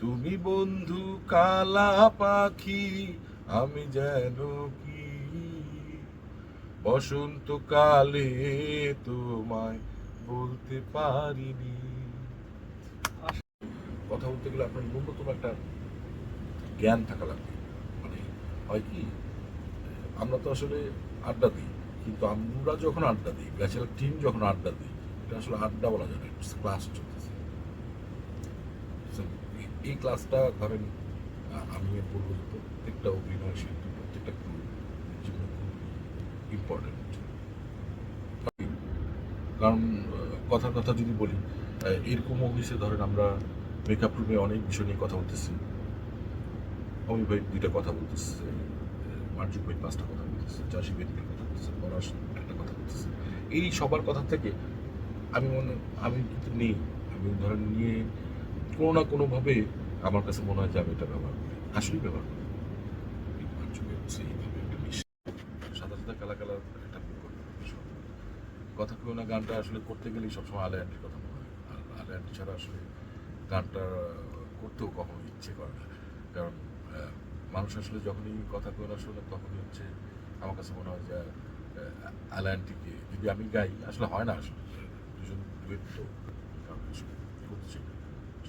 তুমি বন্ধু কালা পাখি, আমি যেন কি? বসন্তকালে তোমায় বলতে পারিনি। কথা বলতে গেলে আপনার ন্যূনতম একটা জ্ঞান থাকা লাগবে। মানে হয় কি, আমরা তো আসলে আড্ডা দিই, কিন্তু আমরা যখন আড্ডা দিই, ব্যাচেলার টিম যখন আড্ডা দিই, এটা আসলে আড্ডা বলা যায় না ক্লাস চলতেছে। এই- ক্লাসটা ধরেন আমি বলব যে প্রত্যেকটা অভিনয় শিল্পী, প্রত্যেকটা ক্রু জন্য খুব ইম্পর্টেন্ট কারণ কথার কথা যদি বলি এরকম অফিসে ধরেন আমরা মেকআপ রুমে অনেক বিষয় নিয়ে কথা বলতেছি। অমি ভাই দুইটা কথা বলতেছে মার্জুক ভাই পাঁচটা কথা বলতেছে, চাষি ভাই দুইটা কথা বলতেছে, পলাশ একটা কথা বলতেছে। এই সবার কথা থেকে আমি মনে আমি কিন্তু নেই। আমি ধরেন নিয়ে কোনো না কোনোভাবে আমার কাছে মনে হয় যে আমি এটা ব্যবহার করি। আসলেই ব্যবহার করি। সাদা সাদা, কালা কালা একটা। কথা কেউ না, গানটা আসলে করতে গেলেই সবসময় আলে আন্টির কথা মনে হয়। আর আলে আন্টি ছাড়া আসলে গানটা করতেও কখনো ইচ্ছে করে না। কারণ মানুষ আসলে যখনই কথা কেউ না শোনে, তখনই হচ্ছে আমার কাছে মনে হয় যে আলে আন্টিকে যদি আমি গাই, আসলে হয় না আসলে। দুজন ডুয়েট তো কারণ আসলে করতে চাই না। সাদা সাদা কালা কালা গান।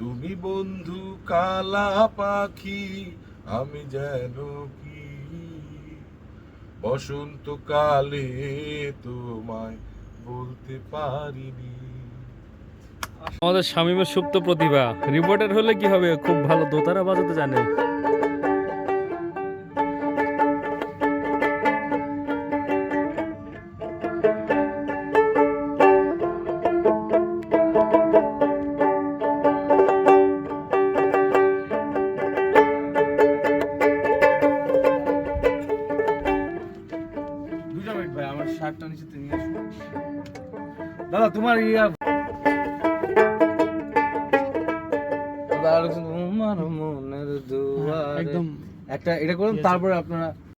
তুমি বন্ধু কালা পাখি, আমি যেন কি? বসন্তকালে তোমায় বলতে পারিনি। আমাদের শামীমের সুপ্ত প্রতিভা। রিপোর্টার হলে কি হবে? খুব ভালো। দোতারা বাজাতে জানে। শার্টটা নিচে নিয়ে আসুন দাদা তোমার ইয়া তোমার মনের দুয়ারে। একদম। একটা এটা করুন তারপরে আপনারা